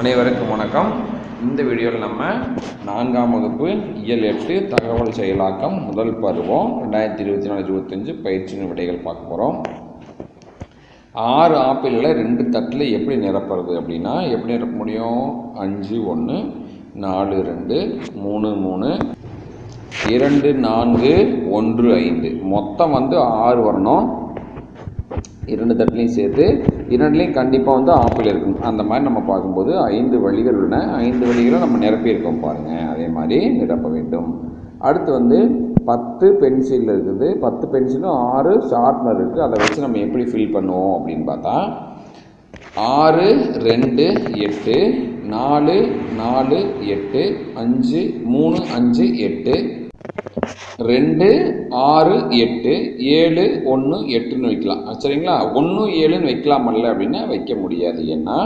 அனைவருக்கும் வணக்கம். இந்த வீடியோவில் நம்ம நான்காம் வகுப்பு இயல் எட்டு தகவல் செயலாக்கம் முதல் பருவம் ரெண்டாயிரத்தி இருபத்தி நாலு இருபத்தஞ்சு பயிற்சி விடைகள் பார்க்க போகிறோம் ஆறு ஆப்பிளில் ரெண்டு தட்டில் எப்படி நிரப்புறது அப்படின்னா எப்படி நிரப்ப முடியும்? அஞ்சு ஒன்று நாலு ரெண்டு மூணு மூணு இரண்டு நான்கு ஒன்று ஐந்து. மொத்தம் வந்து ஆறு வரணும். இரண்டு தட்டிலையும் சேர்த்து இரண்டுலேயும் கண்டிப்பாக வந்து ஆப்பிள் இருக்கும். அந்த மாதிரி நம்ம பார்க்கும்போது ஐந்து வழிகள் உள்ளன. ஐந்து வழிகளும் நம்ம நிரப்பியிருக்கோம் பாருங்கள் அதே மாதிரி நிரப்ப வேண்டும். அடுத்து வந்து பத்து பென்சில் இருக்குது. பத்து பென்சிலும் ஆறு ஷார்ப்னர் இருக்குது அதை வச்சு நம்ம எப்படி ஃபில் பண்ணுவோம் அப்படின்னு பார்த்தா ஆறு ரெண்டு எட்டு நாலு நாலு எட்டு அஞ்சு மூணு அஞ்சு எட்டு ரெண்டு ஆறு எட்டு ஏழு ஒன்று எட்டுன்னு வைக்கலாம். சரிங்களா? ஒன்று ஏழுன்னு வைக்கலாமல்ல அப்படின்னா வைக்க முடியாது. ஏன்னா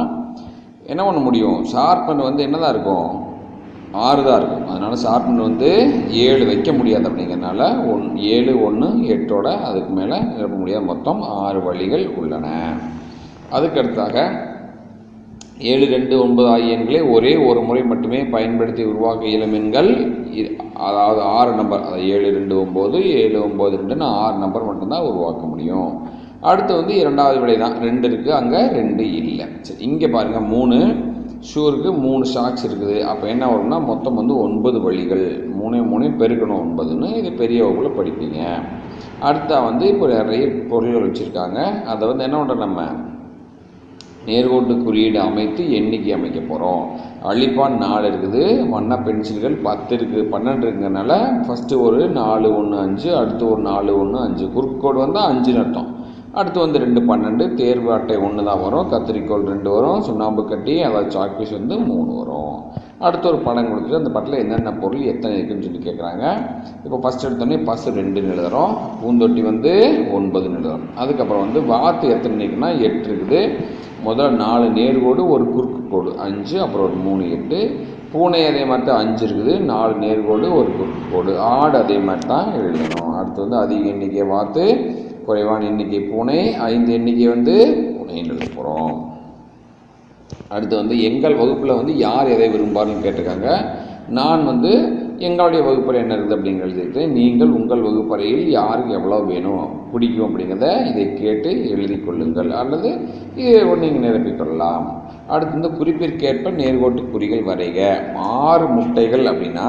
என்ன பண்ண முடியும்? ஷார்ப்பன் வந்து என்ன தான் இருக்கும்? ஆறு தான் இருக்கும். அதனால் ஷார்ப்பன் வந்து ஏழு வைக்க முடியாது அப்படிங்கிறனால ஒன் ஏழு ஒன்று எட்டோட அதுக்கு மேலே நிரப்ப முடியாது. மொத்தம் ஆறு வழிகள் உள்ளன. அதுக்கடுத்தாக ஏழு ரெண்டு ஒன்பது ஆகிய எண்களை ஒரே ஒரு முறை மட்டுமே பயன்படுத்தி உருவாக்க இயலும் எண்கள். இ- அதாவது ஆறு நம்பர் அதாவது ஏழு ரெண்டு ஒம்பது ஏழு ஒம்பது ரெண்டுன்னு ஆறு நம்பர் மட்டும்தான் உருவாக்க முடியும். அடுத்து வந்து இரண்டாவது விடை தான். ரெண்டு இருக்குது அங்கே ரெண்டு இல்லை. சரி இங்கே பாருங்கள் மூணு. ஷூருக்கு மூணு ஷாக்ஸ் இருக்குது. அப்போ என்ன வரும்னா மொத்தம் வந்து ஒன்பது வழிகள். மூணே மூணே பெருக்கணும் ஒன்பதுன்னு இது பெரிய வகுப்பில் படிப்பீங்க. அடுத்தா வந்து இப்போ நிறைய பொருள்கள் வச்சுருக்காங்க. அதை வந்து என்ன பண்ணுறோம் நம்ம நேர்கோட்டு குறியீடு அமைத்து எண்ணிக்கை அமைக்க போகிறோம் அழிப்பான் நாலு இருக்குது. வண்ண பென்சில்கள் பத்து இருக்குது. பன்னெண்டு இருக்குங்கிறனால ஃபஸ்ட்டு ஒரு நாலு ஒன்று அஞ்சு அடுத்து ஒரு நாலு ஒன்று அஞ்சு. குறுக்கோடு வந்தால் அஞ்சு நட்டம் அடுத்து வந்து ரெண்டு பன்னெண்டு தேர்வு அட்டை ஒன்று தான் வரும். கத்திரிக்கோல் ரெண்டு வரும். சுண்ணாம்பு கட்டி அதாவது சாக்பீஸ் வந்து மூணு வரும். அடுத்து ஒரு படம் கொடுத்துட்டு அந்த படத்தில் என்னென்ன பொருள் எத்தனை இருக்குன்னு சொல்லி கேட்குறாங்க இப்போ ஃபஸ்ட் எடுத்தோடனே பஸ் ரெண்டுன்னு எழுதுகிறோம் பூந்தொட்டி வந்து ஒன்பதுன்னு எழுதுறோம். அதுக்கப்புறம் வந்து வாத்து எத்தனை இருக்குன்னா எட்டு இருக்குது. முதல்ல நாலு நேர்கோடு ஒரு குறுக்கு கோடு அஞ்சு அப்புறம் ஒரு மூணு எட்டு. பூனை அதே மாதிரி தான் அஞ்சு இருக்குது. நாலு நேர்கோடு ஒரு குறுக்கு கோடு. ஆடு அதே மாதிரி தான் எழுதணும். அடுத்து வந்து அதிக எண்ணிக்கை வாத்து குறைவான எண்ணிக்கை பூனை ஐந்து எண்ணிக்கை வந்து பூனைன்னு எழுத போகிறோம் அடுத்து வந்து எங்கள் வகுப்பில் வந்து யார் எதை விரும்பார்னு கேட்டிருக்காங்க. நான் வந்து எங்களுடைய வகுப்பறை என்ன இருக்குது அப்படின்னு எழுதியிருக்கேன் நீங்கள் உங்கள் வகுப்பறையில் யாருக்கு எவ்வளோ வேணும் பிடிக்கும் அப்படிங்கிறத இதை கேட்டு எழுதி கொள்ளுங்கள். அல்லது இதை நீங்கள் நிரப்பிக் கொள்ளலாம். அடுத்து வந்து குறிப்பிற்கேற்ப நேர்கோட்டு குறிகள் வரைக. ஆறு முட்டைகள் அப்படின்னா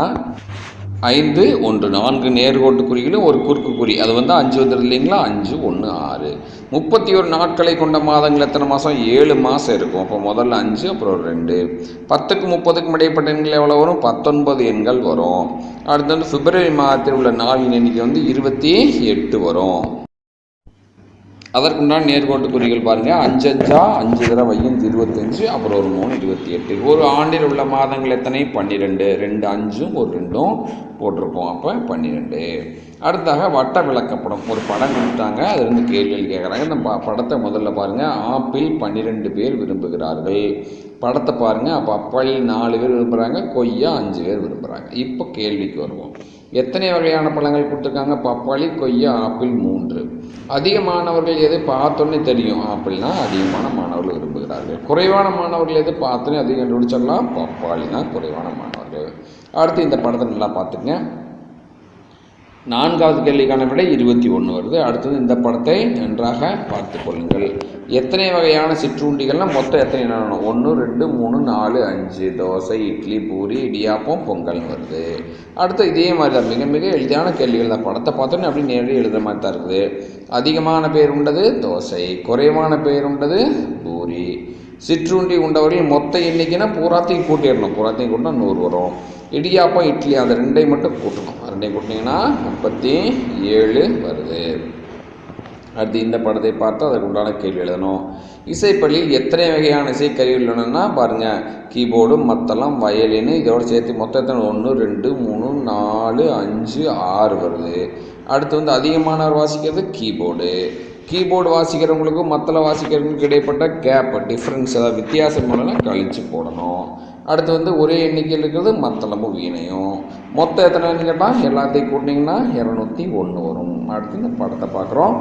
ஐந்து ஒன்று நான்கு நேர்கோட்டு குறிகளும் ஒரு குறுக்கு குறி அது வந்து அஞ்சு வந்துடுது இல்லைங்களா? அஞ்சு ஒன்று ஆறு. முப்பத்தி ஒரு நாட்களை கொண்ட மாதங்கள் எத்தனை மாதம்? ஏழு மாதம் இருக்கும். அப்போ முதல்ல அஞ்சு அப்புறம் ரெண்டு. பத்துக்கு முப்பதுக்கும் இடைப்பட்ட எண்கள் எவ்வளோ வரும்? பத்தொன்பது எண்கள் வரும். அடுத்து வந்து பிப்ரவரி மாதத்தில் உள்ள நாளின் எண்ணிக்கை வந்து இருபத்தி எட்டு வரும். அதற்குண்டான நேர்கோட்டு குறிகள் பாருங்கள் அஞ்சஞ்சா அஞ்சு தடவை ஐந்து இருபத்தஞ்சு அப்புறம் ஒரு மூணு இருபத்தி எட்டு. ஒரு ஆண்டில் உள்ள மாதங்கள் எத்தனை? பன்னிரெண்டு. ரெண்டு அஞ்சும் ஒரு ரெண்டும் போட்டிருப்போம். அப்போ பன்னிரெண்டு. அடுத்தாக வட்ட விளக்கப்படம். ஒரு படம் கொடுத்தாங்க. அதுலேருந்து கேள்விகள் கேட்குறாங்க. இந்த ப- படத்தை முதல்ல பாருங்கள் ஆப்பிள் பன்னிரெண்டு பேர் விரும்புகிறார்கள். படத்தை பாருங்கள் அப்போ அப்பள் நாலு பேர் விரும்புகிறாங்க கொய்யா அஞ்சு பேர் விரும்புகிறாங்க இப்போ கேள்விக்கு வருவோம். எத்தனை வகையான பழங்கள் கொடுத்துருக்காங்க? பப்பாளி கொய்யா ஆப்பிள் மூன்று. அதிகமானவர்கள் எது பார்த்தோன்னே தெரியும். ஆப்பிள்னா அதிகமான மாணவர்கள் விரும்புகிறார்கள். குறைவான மாணவர்கள் எது பார்த்தோன்னே அதிகம் கண்டுபிடிச்சிடலாம். பப்பாளி தான் குறைவான மாணவர்கள். அடுத்து இந்த படத்தை நல்லா பார்த்துங்க நான்காவது கேள்விக்கான விடை இருபத்தி ஒன்று வருது. அடுத்தது இந்த படத்தை நன்றாக பார்த்து கொள்ளுங்கள். எத்தனை வகையான சிற்றுண்டிகள்னால் மொத்தம் எத்தனை என்னென்ன ஒன்று ரெண்டு மூணு நாலு அஞ்சு தோசை இட்லி பூரி இடியாப்பம் பொங்கல்னு வருது. அடுத்து இதே மாதிரி தான் மிக மிக எளிதான கேள்விகள் தான். படத்தை பார்த்தோன்னே அப்படி நேரடி எழுதுற மாதிரி தான் இருக்குது. அதிகமான பேர் உண்டது தோசை குறைவான பேர் உண்டது பூரி. சிற்றுண்டி உண்டவர்கள் மொத்த எண்ணிக்கைனா பூராத்தையும் கூட்டிடணும். பூராத்தையும் கூட்டினா நூறு வரும். இடியாப்பம் இட்லி அந்த ரெண்டையும் மட்டும் கூட்டணும். ரெண்டையும் கூட்டினீங்கன்னா முப்பத்தி ஏழு வருது. அடுத்து இந்த படத்தை பார்த்து அதற்கு உண்டான கேள்வி எழுதணும். இசைப்பள்ளியில் எத்தனை வகையான இசைக்கருவிகள் உள்ளனன்னா பாருங்கள் கீபோர்டு மத்தளம் வயலின் இதோடு சேர்த்து மொத்தத்தில் எத்தனை? ஒன்று ரெண்டு மூணு நாலு அஞ்சு ஆறு வருது. அடுத்து வந்து அதிகமானவர் வாசிக்கிறது கீபோர்டு. கீபோர்டு வாசிக்கிறவங்களுக்கும் மத்தளம் வாசிக்கிறவங்களுக்கும் இடைப்பட்ட கேப் டிஃப்ரென்ஸ் அதாவது வித்தியாசம் என்னன்னா கழித்து போடணும். அடுத்து வந்து ஒரே எண்ணிக்கையில் இருக்கிறது மத்தளமும் வீணையும். மொத்தம் எத்தனை கேட்டால் எல்லாத்தையும் கூட்டிங்கன்னா இரநூத்தி ஒன்று வரும். அடுத்து இந்த படத்தை பார்க்குறோம்.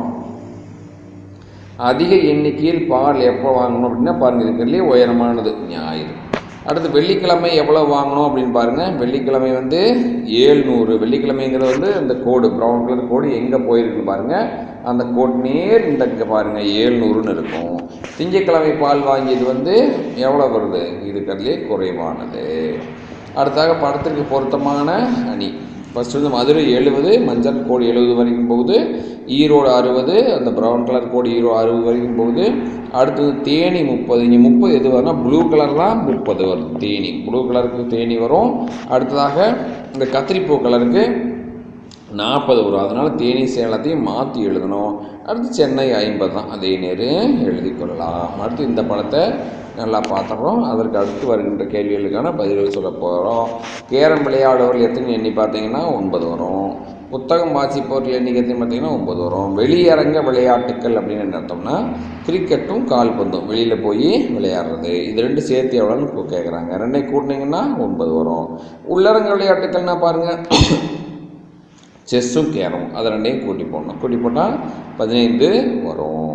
அதிக எண்ணிக்கையில் பால் எப்போ வாங்கணும் அப்படின்னா பாருங்கள் இருக்கிறதுலே உயரமானது ஞாயிறு. அடுத்து வெள்ளிக்கிழமை எவ்வளோ வாங்கணும் அப்படின்னு பாருங்கள் வெள்ளிக்கிழமை வந்து ஏழ்நூறு. வெள்ளிக்கிழமைங்கிறது வந்து இந்த கோடு ப்ரௌன் கலர் கோடு எங்கே போயிருக்குன்னு பாருங்கள் அந்த கோட் நேர் இந்த இங்கே பாருங்கள் ஏழ்நூறுன்னு இருக்கும். திங்கட்கிழமை பால் வாங்கியது வந்து எவ்வளோ வருது? இருக்கிறதுலே குறைவானது. அடுத்தாக படத்திற்கு பொருத்தமான அணி. ஃபஸ்ட்டு வந்து மதுரை எழுபது மஞ்சள் கோடு எழுபது வரைக்கும் போகுது. ஈரோடு அறுபது அந்த ப்ரௌன் கலர் கோடு ஈரோடு அறுபது வரைக்கும் போகுது. அடுத்தது தேனி முப்பது. இங்கே முப்பது எது வரும்னா ப்ளூ கலர்லாம் முப்பது வரும். தேனி. ப்ளூ கலருக்கு தேனி வரும். அடுத்ததாக இந்த கத்திரிப்பூ கலருக்கு நாற்பது வரும். அதனால் தேனி சேலத்தையும் மாற்றி எழுதணும். அடுத்து சென்னை ஐம்பது தான். அதே நேரு எழுதி கொள்ளலாம். அடுத்து இந்த படத்தை நல்லா பார்த்துறோம் அதற்கு அடுத்து வருகின்ற கேள்விகளுக்கான பதில்கள் சொல்ல போகிறோம் கேரம் விளையாடுவர்கள் எத்தனை எண்ணி பார்த்தீங்கன்னா ஒன்பது வரும். புத்தகம் வாசிப்பவர்கள் எண்ணிக்கை எத்தனை பார்த்தீங்கன்னா ஒன்பது வரும். வெளியரங்க விளையாட்டுக்கள் அப்படின்னு என்ன அர்த்தம்னா கிரிக்கெட்டும் கால்பந்தும் வெளியில் போய் விளையாடுறது. இது ரெண்டு சேர்த்து எவ்வளோன்னு கேட்குறாங்க ரெண்டையும் கூட்டினீங்கன்னா ஒன்பது வரும். உள்ளரங்க விளையாட்டுக்கள்னா பாருங்கள் செஸ்ஸும் கேரம் அதை ரெண்டையும் கூட்டி போடணும். கூட்டி போட்டால் பதினைந்து வரும்.